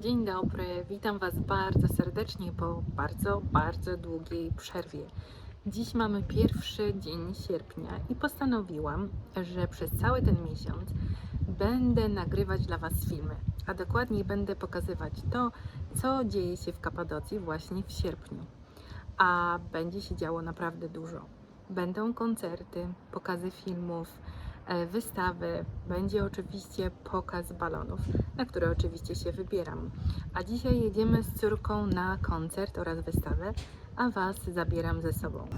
Dzień dobry, witam Was bardzo serdecznie po bardzo, bardzo długiej przerwie. Dziś mamy pierwszy dzień sierpnia i postanowiłam, że przez cały ten miesiąc będę nagrywać dla Was filmy, a dokładniej będę pokazywać to, co dzieje się w Kapadocji właśnie w sierpniu. A będzie się działo naprawdę dużo. Będą koncerty, pokazy filmów, wystawy, będzie oczywiście pokaz balonów, na które oczywiście się wybieram. A dzisiaj jedziemy z córką na koncert oraz wystawę, a Was zabieram ze sobą.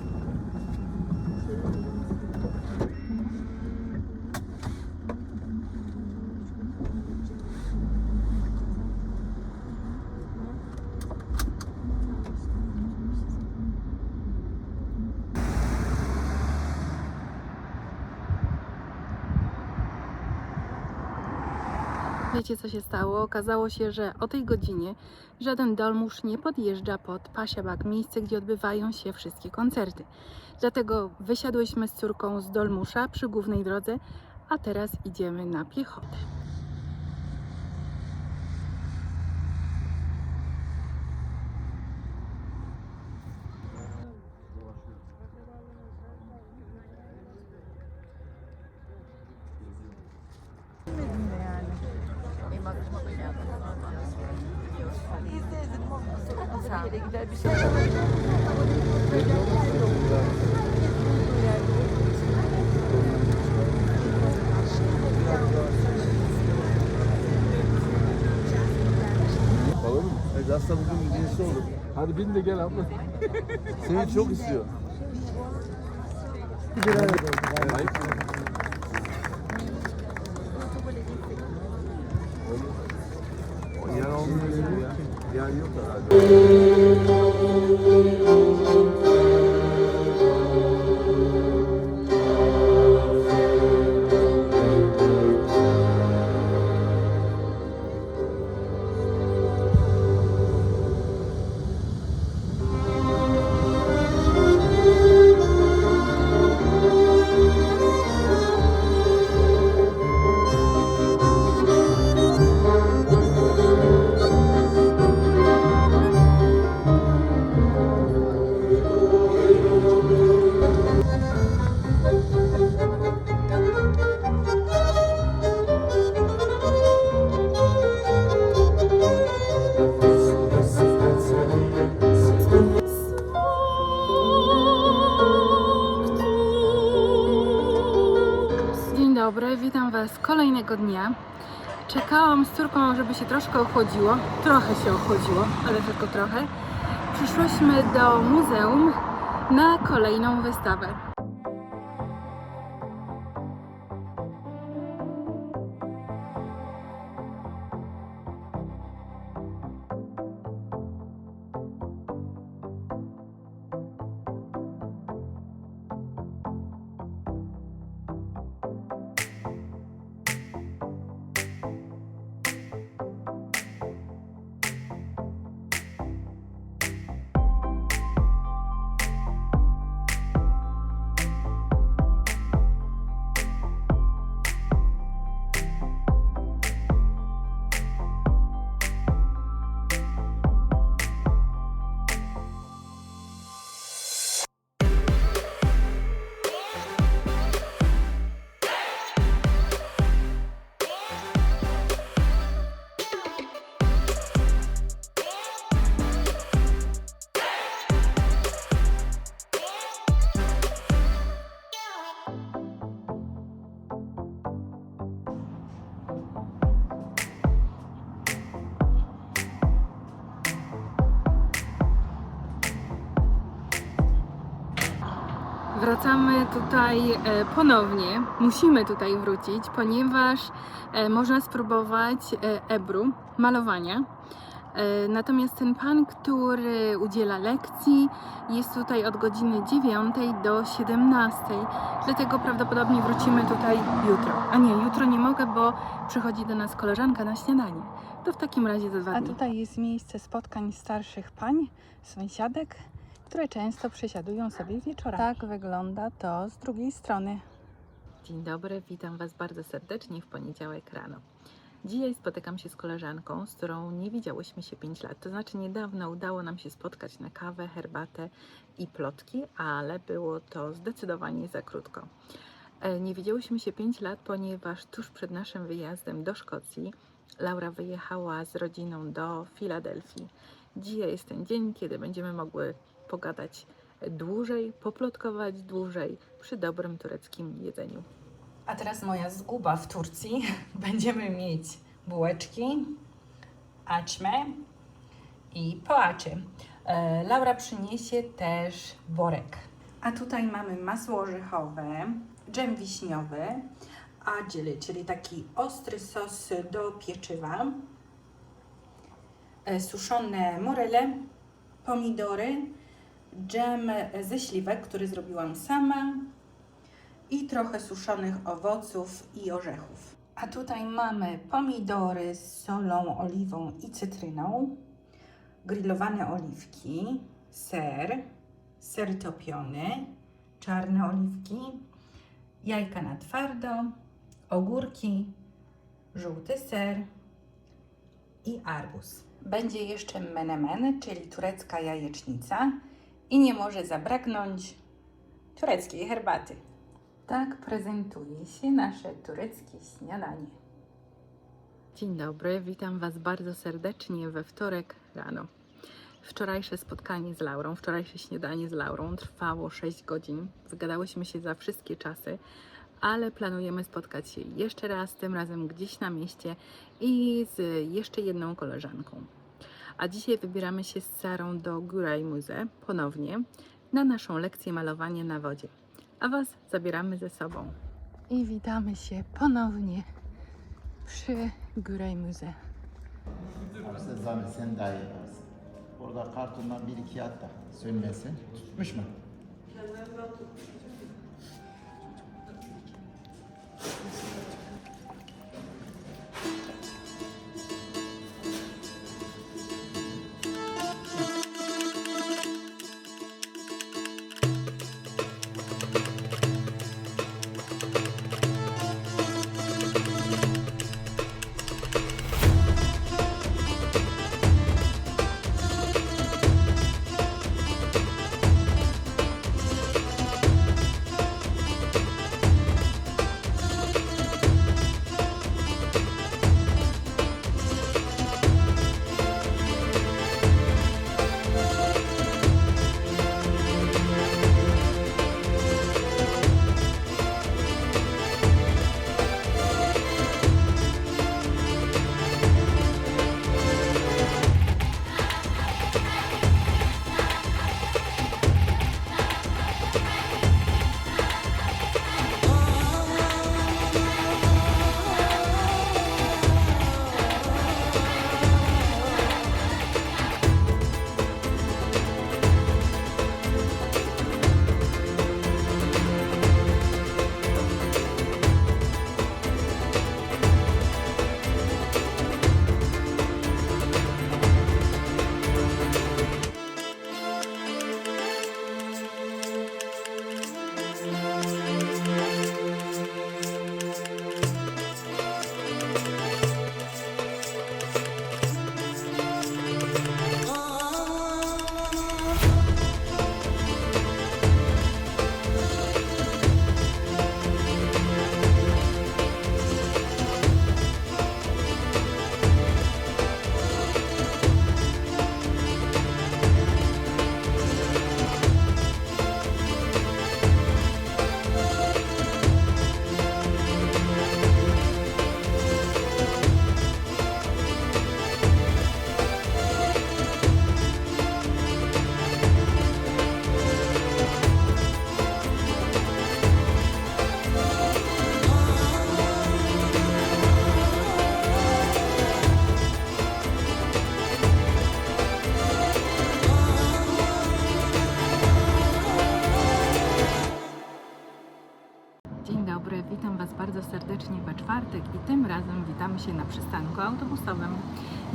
Wiecie co się stało? Okazało się, że o tej godzinie żaden dolmusz nie podjeżdża pod Pasiabak, miejsce, gdzie odbywają się wszystkie koncerty. Dlatego wysiadłyśmy z córką z dolmusza przy głównej drodze, a teraz idziemy na piechotę. Alalım mı? Evet aslında bugün ikincisi olur. Hadi bin de gel abla. Seni çok istiyor. Hayır. O yer olmuyor ya. Yer yok herhalde. Kolejnego dnia. Czekałam z córką, żeby się troszkę ochłodziło. Trochę się ochłodziło, ale tylko trochę. Przyszłyśmy do muzeum na kolejną wystawę. Wracamy tutaj e, ponownie. Musimy tutaj wrócić, ponieważ e, można spróbować e, ebru, malowania. Natomiast ten pan, który udziela lekcji, jest tutaj od godziny 9 do 17. Dlatego prawdopodobnie wrócimy tutaj jutro. A nie, jutro nie mogę, bo przychodzi do nas koleżanka na śniadanie. To w takim razie za dwa A dni. tutaj jest miejsce spotkań starszych pań, sąsiadek, które często przesiadują sobie wieczorami. Tak wygląda to z drugiej strony. Dzień dobry, witam Was bardzo serdecznie w poniedziałek rano. Dzisiaj spotykam się z koleżanką, z którą nie widziałyśmy się 5 lat. To znaczy niedawno udało nam się spotkać na kawę, herbatę i plotki, ale było to zdecydowanie za krótko. E, Nie widziałyśmy się 5 lat, ponieważ tuż przed naszym wyjazdem do Szkocji Laura wyjechała z rodziną do Filadelfii. Dzisiaj jest ten dzień, kiedy będziemy mogły pogadać dłużej, poplotkować dłużej przy dobrym tureckim jedzeniu. A teraz moja zguba w Turcji. Będziemy mieć bułeczki, aczmę i poaczy. E, Laura przyniesie też worek. A tutaj mamy masło orzechowe, dżem wiśniowy, adjeli, czyli taki ostry sos do pieczywa, suszone morele, pomidory, dżem ze śliwek, który zrobiłam sama, i trochę suszonych owoców i orzechów. A tutaj mamy pomidory z solą, oliwą i cytryną, grillowane oliwki, ser, ser topiony, czarne oliwki, jajka na twardo, ogórki, żółty ser i arbuz. Będzie jeszcze menemen, czyli turecka jajecznica i nie może zabraknąć tureckiej herbaty. Tak prezentuje się nasze tureckie śniadanie. Dzień dobry, witam Was bardzo serdecznie we wtorek rano. Wczorajsze spotkanie z Laurą, wczorajsze śniadanie z Laurą trwało 6 godzin. Wygadałyśmy się za wszystkie czasy, ale planujemy spotkać się jeszcze raz, tym razem gdzieś na mieście i z jeszcze jedną koleżanką. A dzisiaj wybieramy się z Sarą do Góraj Muze ponownie na naszą lekcję malowania na wodzie. A Was zabieramy ze sobą. I witamy się ponownie przy Güray Müze. Aslında zahmet sen daha iyi yaparsın. Orada kartondan bir iki at da sönmesin. Tutmuş mu? Dzień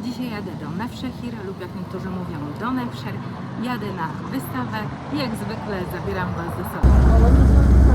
Dzisiaj jadę do Nevşehir lub jak niektórzy mówią do Nevşehir. Jadę na wystawę i jak zwykle zabieram Was ze sobą.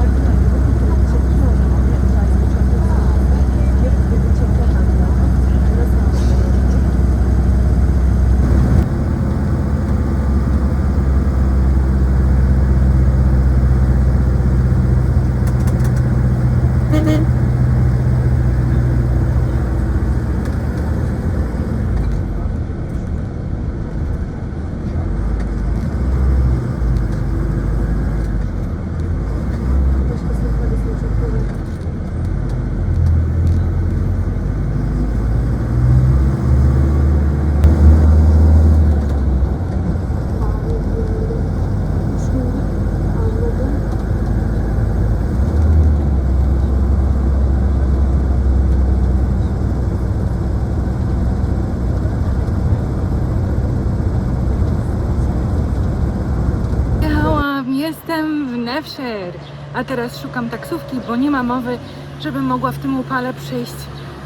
Nefszer, a teraz szukam taksówki, bo nie ma mowy, żebym mogła w tym upale przejść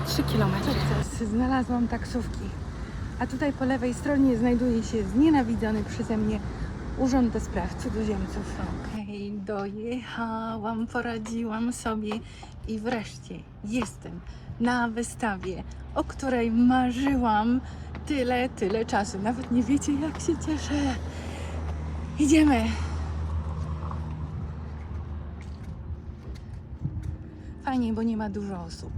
3 km. Znalazłam taksówki, a tutaj po lewej stronie znajduje się znienawidzony przeze mnie Urząd do Spraw Cudzoziemców. Okej, dojechałam, poradziłam sobie i wreszcie jestem na wystawie, o której marzyłam tyle, tyle czasu. Nawet nie wiecie, jak się cieszę. Idziemy. Fajnie, bo nie ma dużo osób.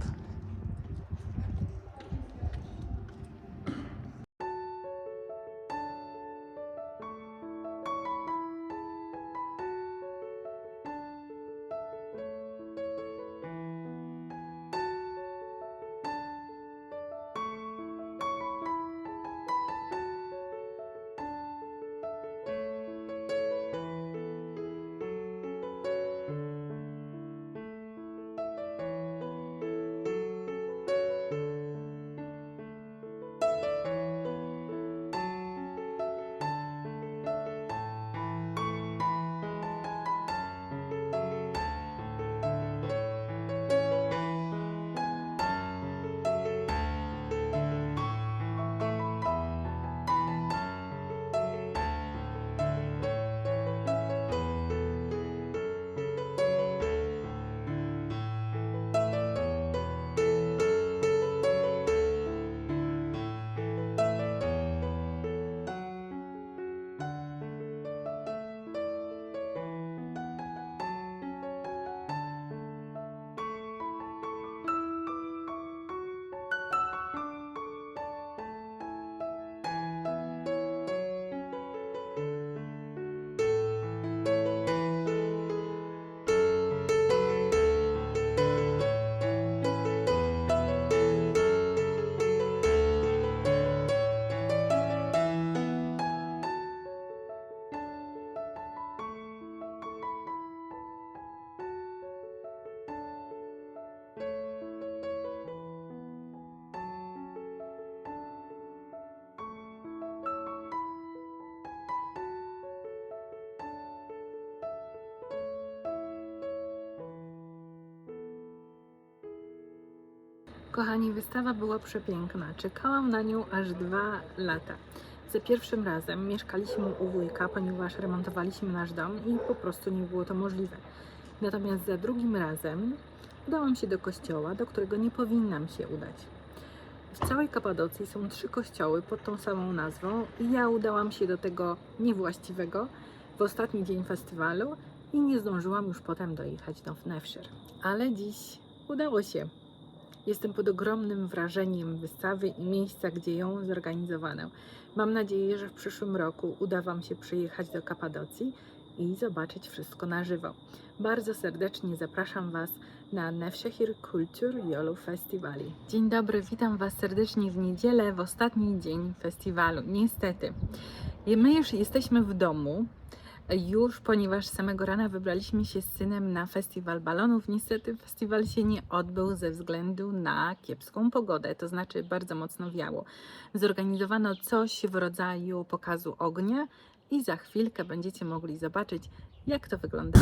Kochani, wystawa była przepiękna. Czekałam na nią aż dwa lata. Za pierwszym razem mieszkaliśmy u wujka, ponieważ remontowaliśmy nasz dom i po prostu nie było to możliwe. Natomiast za drugim razem udałam się do kościoła, do którego nie powinnam się udać. W całej Kapadocji są trzy kościoły pod tą samą nazwą i ja udałam się do tego niewłaściwego w ostatni dzień festiwalu i nie zdążyłam już potem dojechać do Nefszer. Ale dziś udało się. Jestem pod ogromnym wrażeniem wystawy i miejsca, gdzie ją zorganizowano. Mam nadzieję, że w przyszłym roku uda Wam się przyjechać do Kapadocji i zobaczyć wszystko na żywo. Bardzo serdecznie zapraszam Was na Nevşehir Kultur Yolu Festivali. Dzień dobry, witam Was serdecznie w niedzielę, w ostatni dzień festiwalu. Niestety, my już jesteśmy w domu, już, ponieważ samego rana wybraliśmy się z synem na festiwal balonów. Niestety festiwal się nie odbył ze względu na kiepską pogodę, to znaczy bardzo mocno wiało. Zorganizowano coś w rodzaju pokazu ognia i za chwilkę będziecie mogli zobaczyć, jak to wygląda.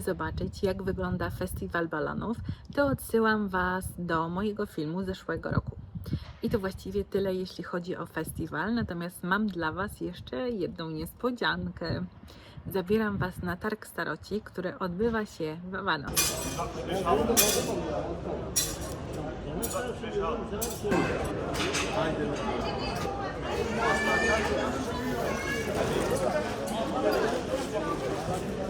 Zobaczyć, jak wygląda festiwal balonów, to odsyłam Was do mojego filmu zeszłego roku. I to właściwie tyle, jeśli chodzi o festiwal, natomiast mam dla Was jeszcze jedną niespodziankę. Zabieram Was na targ staroci, który odbywa się w Vanos. Hoş